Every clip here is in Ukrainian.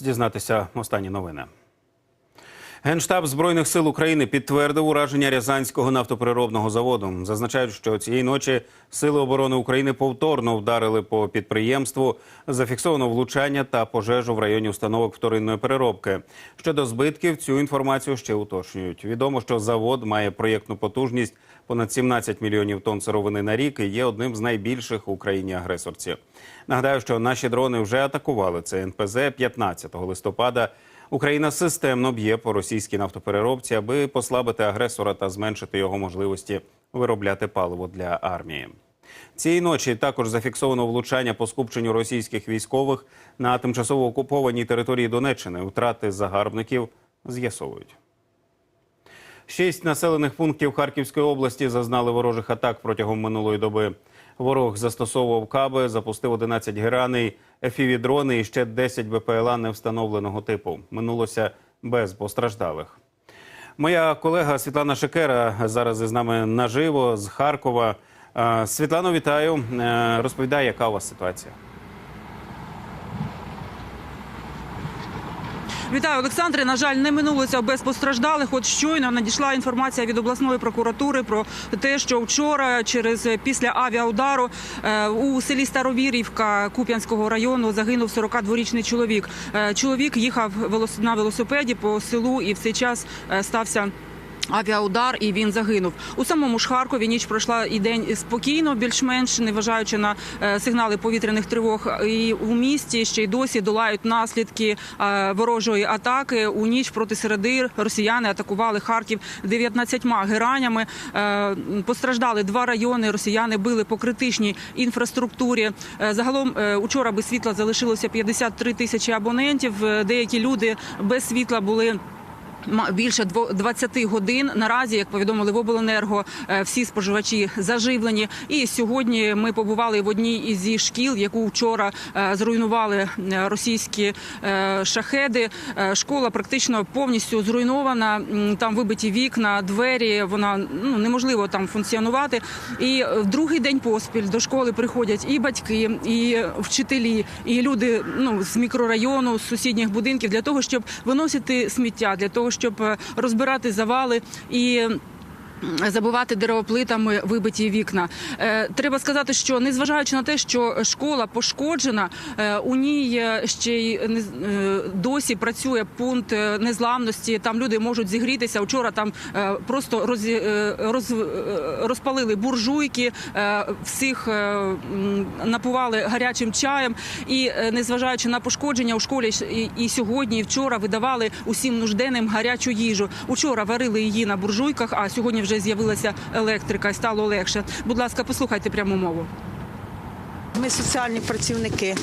Дізнатися останні новини. Генштаб збройних сил України підтвердив ураження Рязанського нафтопереробного заводу. Зазначають, що цієї ночі сили оборони України повторно вдарили по підприємству. Зафіксовано влучання та пожежу в районі установок вторинної переробки. Щодо збитків, цю інформацію ще уточнюють. Відомо, що завод має проєктну потужність понад 17 мільйонів тонн сировини на рік і є одним з найбільших в Україні агресорці. Нагадаю, що наші дрони вже атакували це НПЗ 15 листопада. Україна системно б'є по російській нафтопереробці, аби послабити агресора та зменшити його можливості виробляти паливо для армії. Цієї ночі також зафіксовано влучання по скупченню російських військових на тимчасово окупованій території Донеччини. Втрати загарбників з'ясовують. Шість населених пунктів Харківської області зазнали ворожих атак протягом минулої доби. Ворог застосовував каби, запустив 11 гераней, ефіві-дрони і ще 10 БПЛА невстановленого типу. Минулося без постраждалих. Моя колега Світлана Шекера зараз із нами наживо з Харкова. Е, Світлано, вітаю. Розповідає, Розповідай, яка у вас ситуація. Вітаю, Олександре. На жаль, не минулося без постраждалих. От щойно надійшла інформація від обласної прокуратури про те, що вчора, через після авіаудару е, у селі Старовірівка Куп'янського району загинув 42-річний чоловік. Е, Чоловік їхав на велосипеді по селу і в цей час е, стався. Авіаудар і він загинув у самому ж Харкові. Ніч пройшла і день спокійно, більш-менш не вважаючи на е, сигнали повітряних тривог. І у місті ще й досі долають наслідки е, ворожої атаки. У ніч проти середи росіяни атакували Харків 19 геранями. Е, Постраждали два райони. Росіяни били по критичній інфраструктурі. Загалом учора без світла залишилося 53 тисячі абонентів. Деякі люди без світла були. Більше дво- 20 годин наразі, як повідомили в обленерго, е, всі споживачі заживлені. І сьогодні ми побували в одній із шкіл, яку вчора е, зруйнували е, російські шахеди. Школа практично повністю зруйнована. Там вибиті вікна, двері. Вона ну неможливо там функціонувати. І в другий день поспіль до школи приходять і батьки, і вчителі, і люди ну з мікрорайону, з сусідніх будинків для того, щоб виносити сміття, для того, щоб е, розбирати завали і. Забивати деревоплитами вибиті вікна. Е, треба сказати, що незважаючи на те, що школа пошкоджена, е, у ній е, ще й досі працює пункт незламності. Там люди можуть зігрітися. Вчора там просто роз, роз, розпалили буржуйки, всіх напували гарячим чаєм. І незважаючи на пошкодження у школі і сьогодні, і вчора видавали усім нужденним гарячу їжу. Учора варили її на буржуйках, а сьогодні вже з'явилася електрика і стало легше. Будь ласка, послухайте пряму мову. Ми соціальні працівники.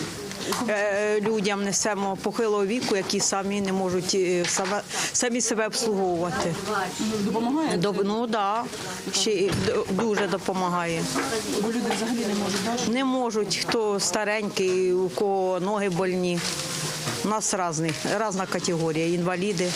е, Людям несемо похилого віку, які самі не можуть е, самі себе обслуговувати. Допомагає? Ну да, ще дуже допомагає. Бо люди взагалі не можуть. Не можуть, хто старенький, у кого ноги больні. У нас різні, різна категорія, інваліди.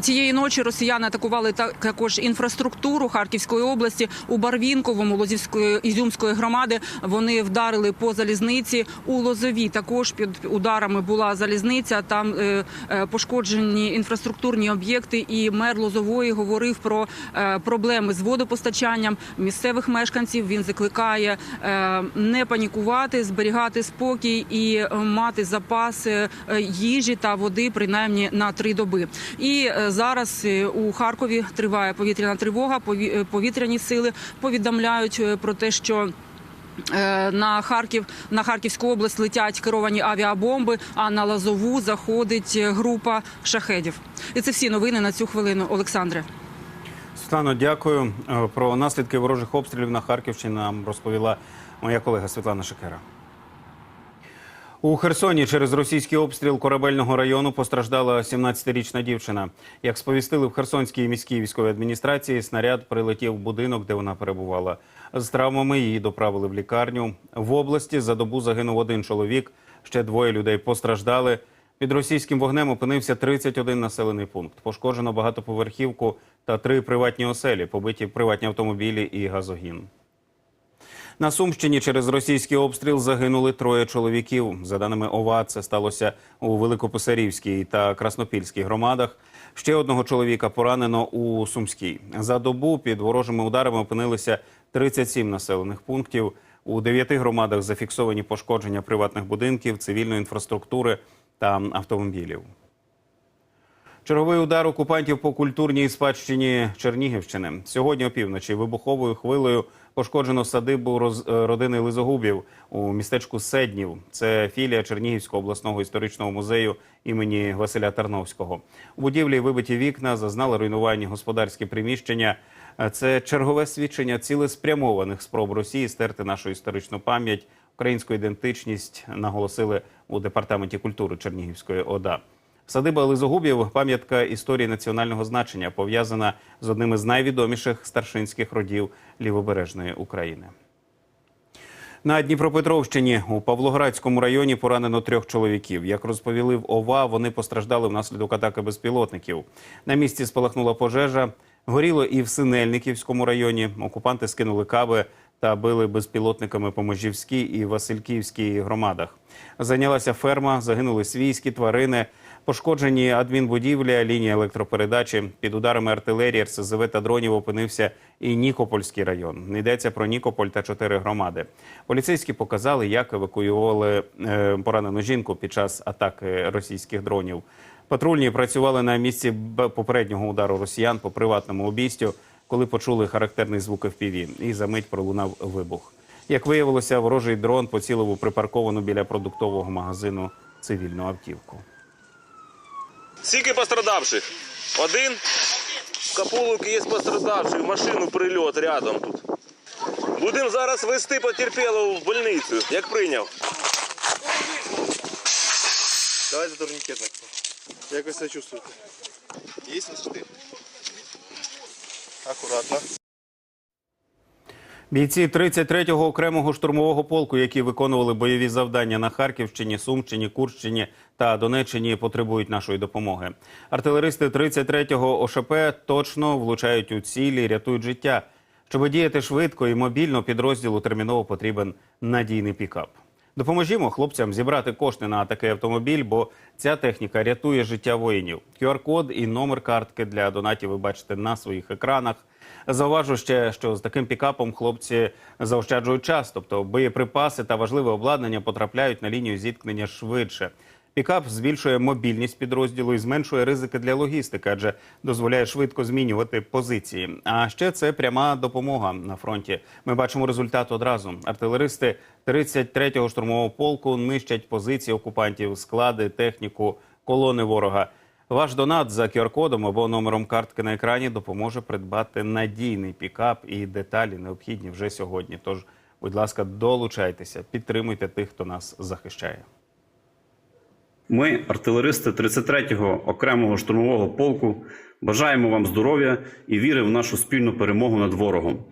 Цієї ночі росіяни атакували та- також інфраструктуру Харківської області у Барвінковому Лозівської Ізюмської громади. Вони вдарили по залізниці у Лозові. Також під ударами була залізниця. Там е, е, пошкоджені інфраструктурні об'єкти. І мер Лозової говорив про е, проблеми з водопостачанням місцевих мешканців. Він закликає е, не панікувати, зберігати спокій і е, мати запаси е, їжі та води принаймні на три доби. І е, зараз е, у Харкові триває повітряна тривога. Е, Повітряні сили повідомляють про те, що. На Харків на Харківську область летять керовані авіабомби. А на Лазову заходить група шахедів. І це всі новини на цю хвилину. Олександре. Світлано, дякую. Про наслідки ворожих обстрілів на Харківщині нам розповіла моя колега Світлана Шекера. У Херсоні через російський обстріл корабельного району постраждала 17-річна дівчина. Як сповістили в Херсонській міській військовій адміністрації, снаряд прилетів в будинок, де вона перебувала. З травмами її доправили в лікарню. В області за добу загинув один чоловік. Ще двоє людей постраждали. Під російським вогнем опинився 31 населений пункт. Пошкоджено багатоповерхівку та три приватні оселі, побиті приватні автомобілі і газогін. На Сумщині через російський обстріл загинули троє чоловіків. За даними ОВА, це сталося у Великописарівській та Краснопільській громадах. Ще одного чоловіка поранено у Сумській. За добу під ворожими ударами опинилися 37 населених пунктів. У дев'яти громадах зафіксовані пошкодження приватних будинків, цивільної інфраструктури та автомобілів. Черговий удар окупантів по культурній спадщині Чернігівщини. Сьогодні опівночі вибуховою хвилею пошкоджено садибу роз- е, родини Лизогубів у містечку Седнів. Це філія Чернігівського обласного історичного музею імені Василя Тарновського. У будівлі вибиті вікна, зазнали руйнування господарські приміщення. Е, Це чергове свідчення цілеспрямованих спроб Росії стерти нашу історичну пам'ять, українську ідентичність, наголосили у департаменті культури Чернігівської ОДА. Садиба Лизогубів пам'ятка історії національного значення, пов'язана з одним із найвідоміших старшинських родів лівобережної України. На Дніпропетровщині у Павлоградському районі поранено трьох чоловіків. Як розповіли в ОВА, вони постраждали внаслідок атаки безпілотників. На місці спалахнула пожежа. Горіло і в Синельниківському районі. Окупанти скинули каби та били безпілотниками по Межівській і Васильківській громадах. Зайнялася ферма, загинули свійські тварини. Пошкоджені адмінбудівля, лінія електропередачі. Під ударами артилерії, РСЗВ та дронів опинився і Нікопольський район. Йдеться про Нікополь та чотири громади. Поліцейські показали, як евакуювали е, поранену жінку під час атаки російських дронів. Патрульні працювали на місці попереднього удару росіян по приватному обійстю, коли почули характерний звук FPV. і за мить пролунав вибух. Як виявилося, ворожий дрон поцілив у припарковану біля продуктового магазину цивільну автівку. Скільки пострадавших? Один. В Капулуки є пострадавший, в машину прильот рядом тут. Будемо зараз вести потерпілого в больницю, як прийняв. Давайте турнікет так. Як ви себе чувствуєте? Є на Акуратно. Бійці 33-го окремого штурмового полку, які виконували бойові завдання на Харківщині, Сумщині, Курщині та Донеччині, потребують нашої допомоги. Артилеристи 33-го ОШП точно влучають у цілі, рятують життя. Щоб діяти швидко і мобільно, підрозділу терміново потрібен надійний пікап. Допоможімо хлопцям зібрати кошти на такий автомобіль, бо ця техніка рятує життя воїнів. QR-код і номер картки для донатів ви бачите на своїх екранах. Зауважу ще, що з таким пікапом хлопці заощаджують час, тобто боєприпаси та важливе обладнання потрапляють на лінію зіткнення швидше. Пікап збільшує мобільність підрозділу і зменшує ризики для логістики, адже дозволяє швидко змінювати позиції. А ще це пряма допомога на фронті. Ми бачимо результат одразу. Артилеристи 33-го штурмового полку нищать позиції окупантів, склади, техніку, колони ворога. Ваш донат за QR-кодом або номером картки на екрані допоможе придбати надійний пікап і деталі необхідні вже сьогодні. Тож, будь ласка, долучайтеся, підтримуйте тих, хто нас захищає. Ми, артилеристи 33-го окремого штурмового полку, бажаємо вам здоров'я і віри в нашу спільну перемогу над ворогом.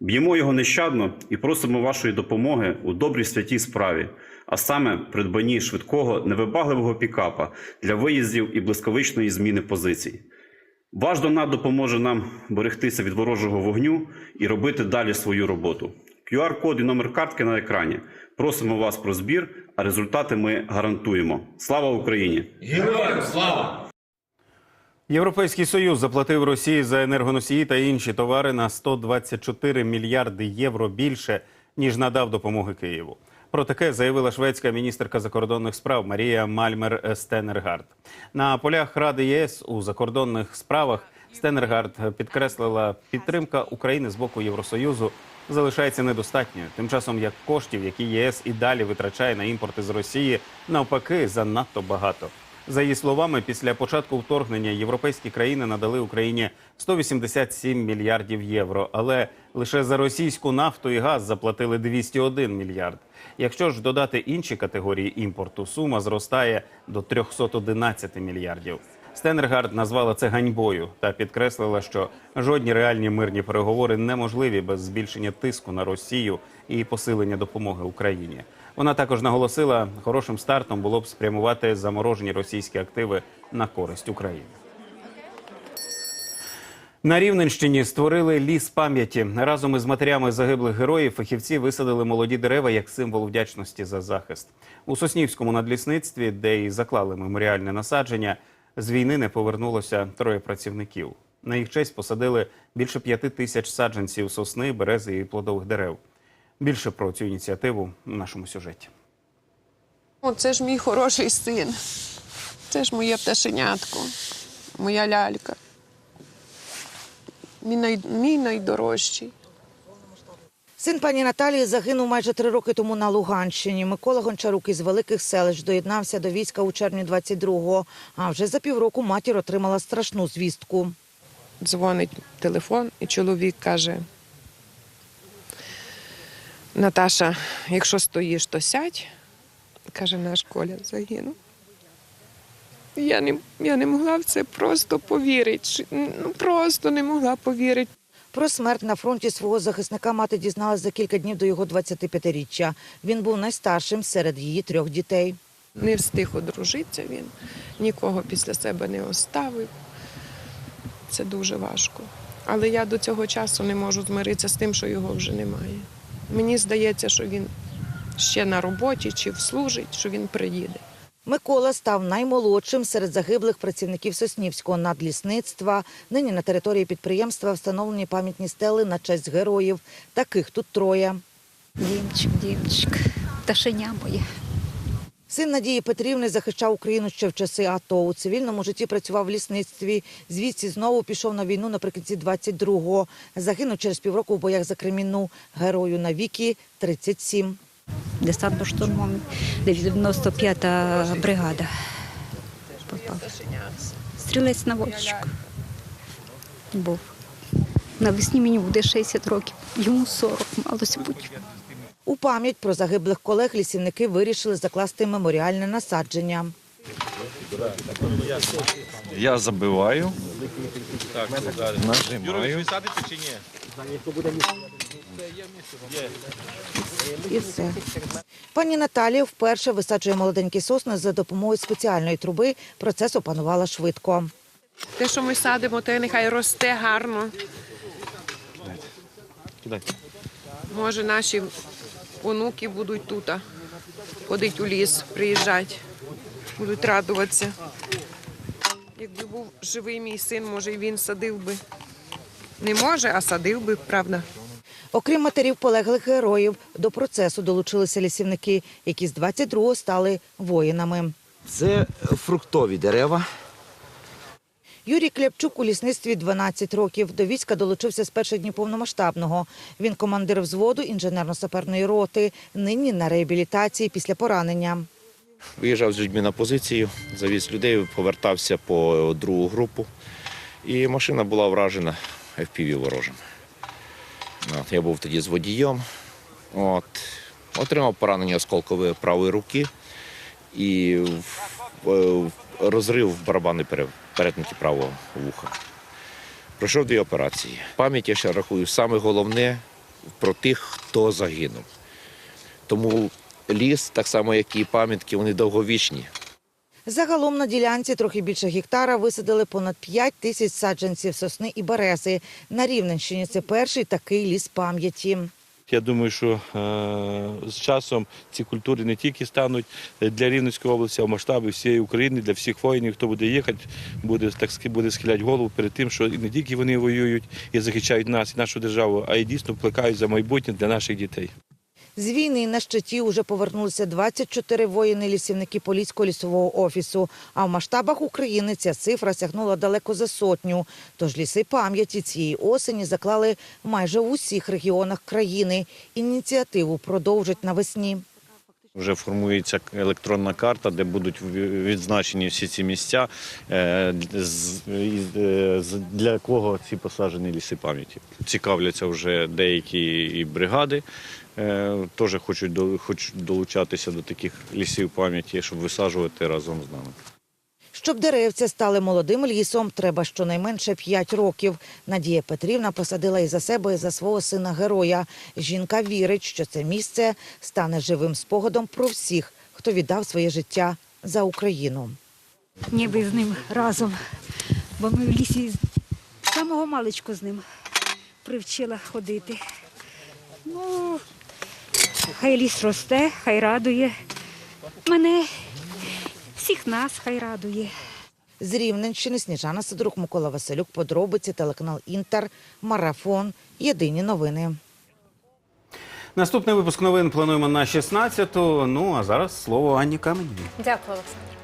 Б'ємо його нещадно і просимо вашої допомоги у добрій святій справі, а саме придбанні швидкого невибагливого пікапа для виїздів і блискавичної зміни позицій. Ваш донат допоможе нам берегтися від ворожого вогню і робити далі свою роботу. QR-код і номер картки на екрані. Просимо вас про збір, а результати ми гарантуємо. Слава Україні! Європейський союз заплатив Росії за енергоносії та інші товари на 124 мільярди євро більше ніж надав допомоги Києву. Про таке заявила шведська міністерка закордонних справ Марія Мальмер Стенергард. На полях Ради ЄС у закордонних справах Стенергард підкреслила, підтримка України з боку Євросоюзу залишається недостатньою. Тим часом як коштів, які єС і далі витрачає на імпорти з Росії, навпаки, занадто багато. За її словами, після початку вторгнення європейські країни надали Україні 187 мільярдів євро, але лише за російську нафту і газ заплатили 201 мільярд. Якщо ж додати інші категорії імпорту, сума зростає до 311 мільярдів. Стенергард назвала це ганьбою та підкреслила, що жодні реальні мирні переговори неможливі без збільшення тиску на Росію і посилення допомоги Україні. Вона також наголосила, хорошим стартом було б спрямувати заморожені російські активи на користь України. На Рівненщині створили ліс пам'яті. Разом із матерями загиблих героїв фахівці висадили молоді дерева як символ вдячності за захист. У Соснівському надлісництві, де і заклали меморіальне насадження, з війни не повернулося троє працівників. На їх честь посадили більше п'яти тисяч саджанців сосни, берези і плодових дерев. Більше про цю ініціативу в нашому сюжеті. О, це ж мій хороший син. Це ж моє пташенятко, моя лялька. Мій, най... мій найдорожчий. Син пані Наталії загинув майже три роки тому на Луганщині. Микола Гончарук із великих селищ доєднався до війська у червні 22-го. А вже за півроку матір отримала страшну звістку. Дзвонить телефон, і чоловік каже: Наташа, якщо стоїш, то сядь. Каже, наш Коля загинув. Я не, я не могла в це просто повірити. Ну, просто не могла повірити. Про смерть на фронті свого захисника мати дізналась за кілька днів до його 25-річчя. Він був найстаршим серед її трьох дітей. Не встиг одружитися він, нікого після себе не оставив. Це дуже важко. Але я до цього часу не можу змиритися з тим, що його вже немає. Мені здається, що він ще на роботі чи служить, що він приїде. Микола став наймолодшим серед загиблих працівників Соснівського надлісництва. Нині на території підприємства встановлені пам'ятні стели на честь героїв. Таких тут троє. Дімчик, дімчик, пташеня моє. Син Надії Петрівни захищав Україну ще в часи АТО. У цивільному житті працював в лісництві. Звідси знову пішов на війну наприкінці 22-го. Загинув через півроку в боях за Кремінну. Герою навіки 37. Десантно-штурмовий, 95-та бригада. Попав. Стрілець наводчик був. Навесні мені буде 60 років, йому 40, малося бути. У пам'ять про загиблих колег лісівники вирішили закласти меморіальне насадження. Я забиваю. Нажимаю. І все. Пані Наталія вперше висаджує молоденькі сосни за допомогою спеціальної труби. Процес опанувала швидко. Те, що ми садимо, те нехай росте гарно. Може, наші онуки будуть тут а, ходити у ліс, приїжджати, будуть радуватися. Якби був живий мій син, може, і він садив би. Не може, а садив би, правда. Окрім матерів полеглих героїв, до процесу долучилися лісівники, які з 22-го стали воїнами. Це фруктові дерева. Юрій Кляпчук у лісництві 12 років. До війська долучився з перших днів повномасштабного. Він командир взводу інженерно-саперної роти. Нині на реабілітації після поранення. Виїжджав з людьми на позицію, завіз людей, повертався по другу групу. І машина була вражена FPV ворожим. От, я був тоді з водієм. От, отримав поранення осколкової правої руки і розрив барабани пере- перетинки правого вуха. Пройшов дві операції. Пам'ять я ще рахую саме головне про тих, хто загинув. Тому ліс, так само як і пам'ятки, вони довговічні. Загалом на ділянці трохи більше гектара висадили понад 5 тисяч саджанців сосни і берези. На Рівненщині це перший такий ліс пам'яті. Я думаю, що е, з часом ці культури не тільки стануть для Рівненської області, а в масштабі всієї України, для всіх воїнів, хто буде їхати, буде так буде схиляти голову перед тим, що не тільки вони воюють і захищають нас і нашу державу, а й дійсно плекають за майбутнє для наших дітей. З війни на щиті уже повернулися 24 воїни-лісівники Поліського лісового офісу. А в масштабах України ця цифра сягнула далеко за сотню. Тож ліси пам'яті цієї осені заклали майже в усіх регіонах країни. Ініціативу продовжать навесні. Вже формується електронна карта, де будуть відзначені всі ці місця, е, е, для кого ці посаджені ліси пам'яті. Цікавляться вже деякі бригади, теж хочуть, до- хочуть долучатися до таких лісів пам'яті, щоб висаджувати разом з нами. Щоб деревця стали молодим лісом, треба щонайменше 5 років. Надія Петрівна посадила і за себе, і за свого сина героя. Жінка вірить, що це місце стане живим спогадом про всіх, хто віддав своє життя за Україну. Ніби з ним разом, бо ми в лісі самого маличку з ним привчила ходити. Ну, хай ліс росте, хай радує. Мене, всіх нас хай радує. З Рівненщини Сніжана Сидорук, Микола Василюк, подробиці, телеканал Інтер, Марафон, Єдині новини. Наступний випуск новин плануємо на 16-ту. Ну а зараз слово Анні Камені. Дякую, Олександр.